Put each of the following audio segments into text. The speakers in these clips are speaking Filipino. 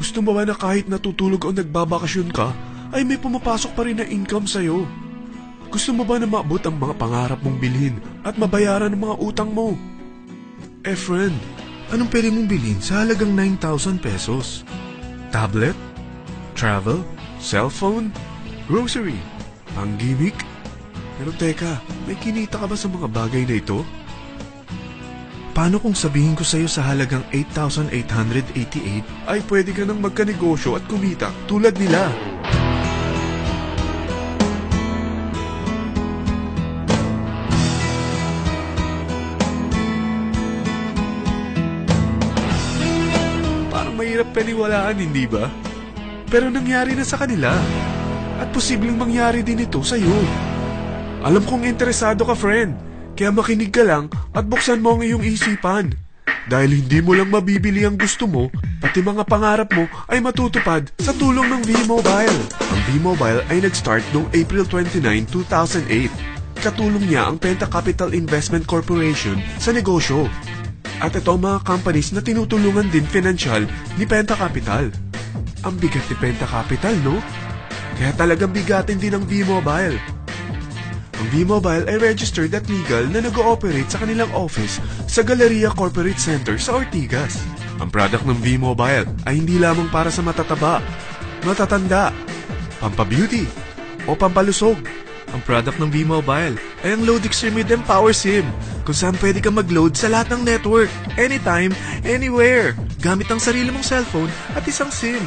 Gusto mo ba na kahit natutulog o nagbabakasyon ka, ay may pumapasok pa rin na income sa'yo? Gusto mo ba na maabot ang mga pangarap mong bilhin at mabayaran ang mga utang mo? Eh friend, anong pwede mong bilhin sa halagang 9,000 pesos? Tablet? Travel? Cellphone? Grocery? Ang gimmick? Pero teka, may kinita ka ba sa mga bagay na ito? Paano kung sabihin ko sa'yo sa halagang 8,888 ay pwede ka nang magkanegosyo at kumita tulad nila? Parang mahirap paniwalaan, hindi ba? Pero nangyari na sa kanila. At posibleng mangyari din ito sa'yo. Alam kong interesado ka, friend. Kaya makinig ka lang at buksan mo ang iyong isipan. Dahil hindi mo lang mabibili ang gusto mo, pati mga pangarap mo ay matutupad sa tulong ng V-Mobile. Ang V-Mobile ay nag-start noong April 29, 2008. Katulong niya ang Penta Capital Investment Corporation sa negosyo. At ito ang mga companies na tinutulungan din financial ni Penta Capital. Ang bigat ni Penta Capital, no? Kaya talagang bigatin din ang V-Mobile. Ang V-Mobile ay registered at legal na nag-ooperate sa kanilang office sa Galleria Corporate Center sa Ortigas. Ang product ng V-Mobile ay hindi lamang para sa matataba, matatanda, pampabeauty, o pampalusog. Ang product ng V-Mobile ay ang Load Extreme with Empower SIM kung saan pwede ka mag-load sa lahat ng network, anytime, anywhere, gamit ang sarili mong cellphone at isang SIM.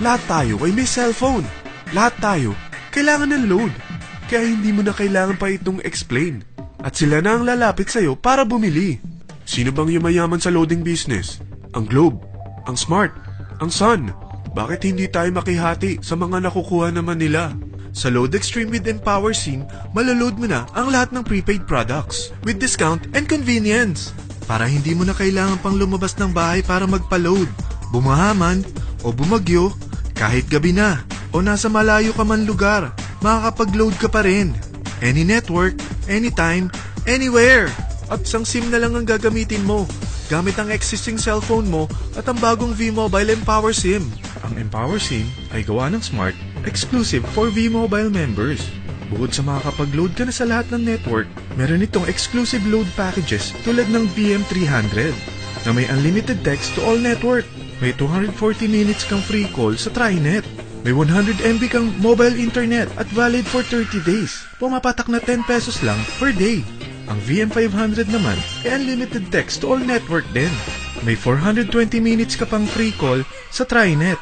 Lahat tayo ay may cellphone. Lahat tayo kailangan ng load. Kaya hindi mo na kailangan pa itong explain. At sila na ang lalapit sa'yo para bumili. Sino bang yumayaman sa loading business? Ang Globe, ang Smart, ang Sun. Bakit hindi tayo makihati sa mga nakukuha naman nila? Sa Load Extreme with Empower SIM, malaload mo na ang lahat ng prepaid products with discount and convenience. Para hindi mo na kailangan pang lumabas ng bahay para magpa-load. Bumahaman o bumagyo, kahit gabi na o nasa malayo ka man lugar, makakapag-load ka pa rin. Any network, anytime, anywhere. At isang SIM na lang ang gagamitin mo gamit ang existing cellphone mo at ang bagong V-Mobile Empower SIM. Ang Empower SIM ay gawa ng Smart, exclusive for V-Mobile members. Bukod sa makakapag-load ka na sa lahat ng network, meron itong exclusive load packages tulad ng BM300 na may unlimited text to all network. May 240 minutes kang free call sa TriNet. May 100 MB kang mobile internet at valid for 30 days. Pumapatak na 10 pesos lang per day. Ang VM500 naman ay unlimited text to all network din. May 420 minutes ka pang free call sa TriNet.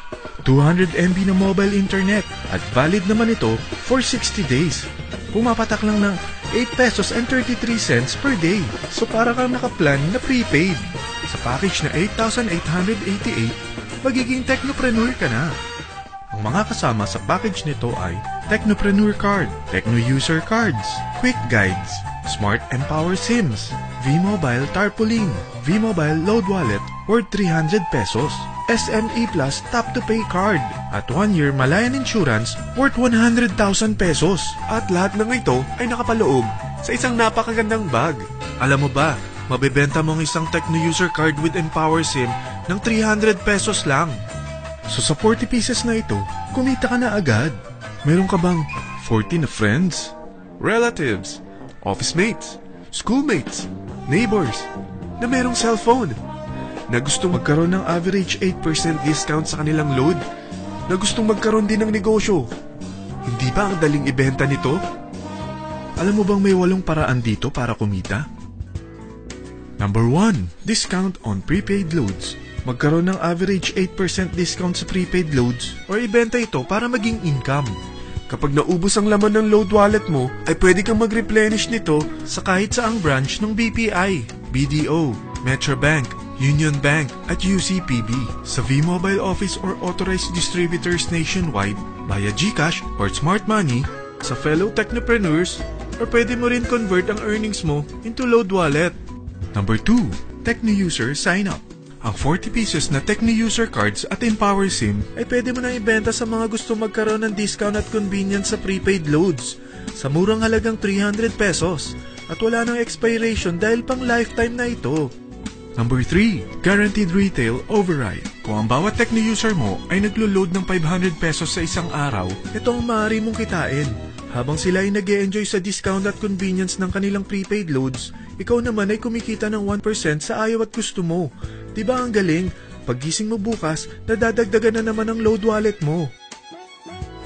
200 MB na mobile internet at valid naman ito for 60 days. Pumapatak lang ng 8 pesos and 33 cents per day. So para kang nakaplan na prepaid. Sa package na 8,888, magiging technopreneur ka na. Ang mga kasama sa package nito ay Technopreneur Card, Techno User Cards, Quick Guides, Smart Empower Sims, V-Mobile Tarpaulin, V-Mobile Load Wallet worth 300 pesos, SME Plus Tap to Pay Card, at 1-year Malayan Insurance worth 100,000 pesos. At lahat ng ito ay nakapaloob sa isang napakagandang bag. Alam mo ba, mabebenta mo ang isang Techno User Card with Empower SIM ng 300 pesos lang. So sa 40 pieces na ito, kumita ka na agad. Meron ka bang 40 na friends? Relatives? Office mates? Schoolmates? Neighbors? Na merong cellphone? Na gustong magkaroon ng average 8% discount sa kanilang load? Na gustong magkaroon din ng negosyo? Hindi ba ang daling ibenta nito? Alam mo bang may walong paraan dito para kumita? Number 1. Discount on prepaid loads. Magkaroon ng average 8% discount sa prepaid loads or ibenta ito para maging income. Kapag naubos ang laman ng load wallet mo, ay pwede kang mag-replenish nito sa kahit saang branch ng BPI, BDO, Metrobank, Union Bank at UCPB. Sa V-Mobile office or authorized distributors nationwide, via GCash or Smart Money, sa fellow technopreneurs, or pwede mo rin convert ang earnings mo into load wallet. Number 2, Techno User Sign Up. Ang 40 pieces na Techno User Cards at Empower SIM ay pwede mo na ibenta sa mga gusto magkaroon ng discount at convenience sa prepaid loads sa murang halagang 300 pesos at wala nang expiration dahil pang lifetime na ito. Number 3, Guaranteed Retail Override. Kung ang bawat Techno user mo ay naglo-load ng 500 pesos sa isang araw, ito ang maaari mong kitain. Habang sila ay nag enjoy sa discount at convenience ng kanilang prepaid loads, ikaw naman ay kumikita ng 1% sa ayaw at gusto mo. Diba ang galing? Paggising mo bukas, nadadagdagan na naman ang load wallet mo.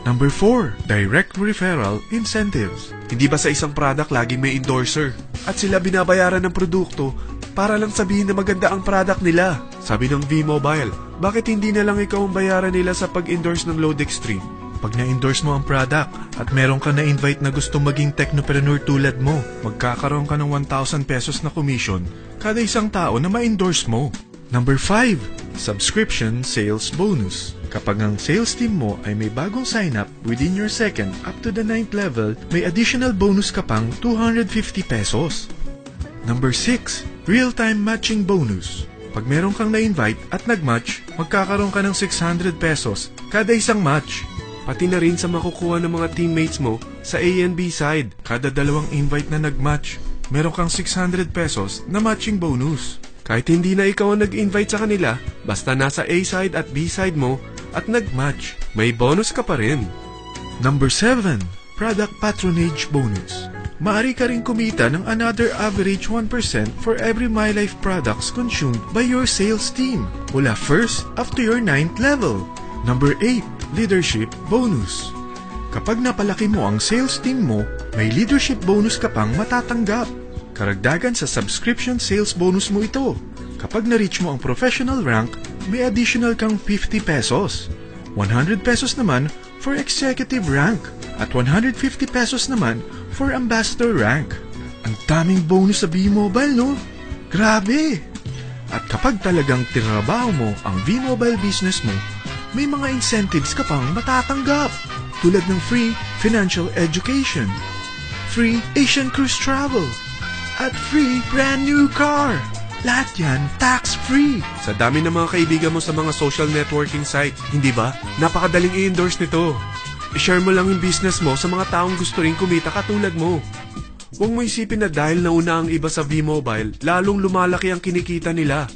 Number 4, Direct Referral Incentives. Hindi ba sa isang product laging may endorser? At sila binabayaran ng produkto para lang sabihin na maganda ang product nila. Sabi ng V-Mobile, bakit hindi na lang ikaw ang bayaran nila sa pag-endorse ng Load Extreme? Pag na-endorse mo ang product at meron ka na-invite na gusto maging technopreneur tulad mo, magkakaroon ka ng 1,000 pesos na commission kada isang tao na ma-endorse mo. Number 5, Subscription Sales Bonus. Kapag ang sales team mo ay may bagong sign-up within your second up to the ninth level, may additional bonus ka pang 250 pesos. Number 6, Real-Time Matching Bonus. Pag meron kang na-invite at nag-match, magkakaroon ka ng 600 pesos kada isang match. Pati na rin sa makukuha ng mga teammates mo sa A and B side. Kada dalawang invite na nag-match, meron kang 600 pesos na matching bonus. Kahit hindi na ikaw ang nag-invite sa kanila, basta nasa A side at B side mo at nag-match, may bonus ka pa rin. Number 7, Product Patronage Bonus. Maari ka rin kumita ng another average 1% for every MyLife products consumed by your sales team mula first up to your ninth level. Number 8, Leadership Bonus. Kapag napalaki mo ang sales team mo, may leadership bonus ka pang matatanggap. Karagdagan sa subscription sales bonus mo ito. Kapag na-reach mo ang professional rank, may additional kang 50 pesos. 100 pesos naman for executive rank at 150 pesos naman for ambassador rank. Ang daming bonus sa V-Mobile, no? Grabe! At kapag talagang tinrabaho mo ang V-Mobile business mo, may mga incentives ka pang matatanggap tulad ng free financial education, free Asian cruise travel, at free brand new car. Lahat yan tax-free. Sa dami ng mga kaibigan mo sa mga social networking site, hindi ba? Napakadaling i-endorse nito. I-share mo lang yung business mo sa mga taong gusto rin kumita katulad mo. Huwag mo isipin na dahil nauna ang iba sa V-Mobile, lalong lumalaki ang kinikita nila.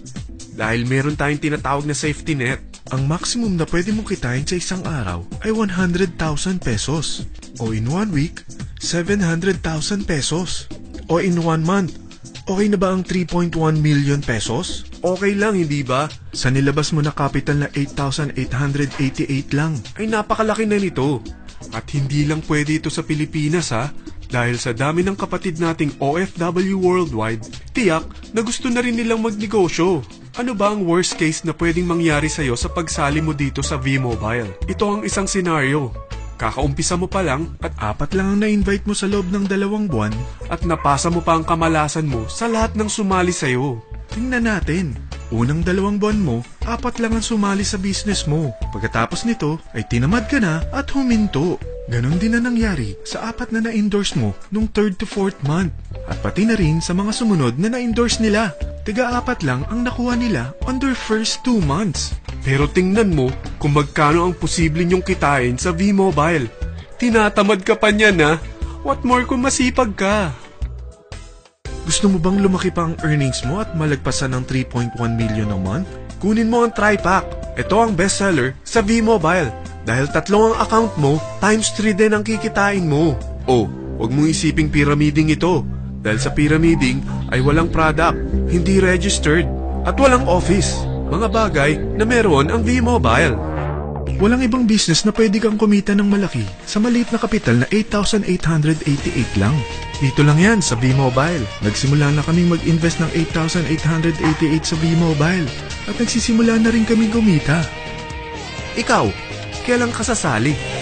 Dahil meron tayong tinatawag na safety net. Ang maximum na pwede mong kitain sa isang araw ay 100,000 pesos. O in one week, 700,000 pesos. O in one month, okay na ba ang 3.1 million pesos? Okay lang, hindi ba? Sa nilabas mo na capital na 8,888 lang, ay napakalaki na nito. At hindi lang pwede ito sa Pilipinas ha, dahil sa dami ng kapatid nating OFW worldwide, tiyak na gusto na rin nilang magnegosyo. Ano ba ang worst case na pwedeng mangyari sa'yo sa pagsali mo dito sa V-Mobile? Ito ang isang senaryo. Kakaumpisa mo pa lang at apat lang ang na-invite mo sa loob ng dalawang buwan at napasa mo pa ang kamalasan mo sa lahat ng sumali sa'yo. Tingnan natin. Unang dalawang buwan mo, apat lang ang sumali sa business mo. Pagkatapos nito, ay tinamad ka na at huminto. Ganon din na nangyari sa apat na na-endorse mo nung third to fourth month. At pati na rin sa mga sumunod na na-endorse nila. Tiga-apat lang ang nakuha nila on their first two months. Pero tingnan mo kung magkano ang posible niyong kitain sa V-Mobile. Tinatamad ka pa niyan ha? What more kung masipag ka? Gusto mo bang lumaki pa ang earnings mo at malagpasan ng 3.1 million a month? Kunin mo ang TriPack. Ito ang bestseller sa V-Mobile. Dahil tatlo ang account mo, times 3 din ang kikitain mo. Oh, huwag mong isiping pyramiding ito. Dahil sa pyramiding ay walang product, hindi registered, at walang office. Mga bagay na meron ang V-Mobile. Walang ibang business na pwede kang kumita ng malaki sa maliit na kapital na 8,888 lang. Dito lang yan sa V-Mobile. Nagsimula na kaming mag-invest ng 8,888 sa V-Mobile at nagsisimula na rin kaming kumita. Ikaw, kailan ka sasali?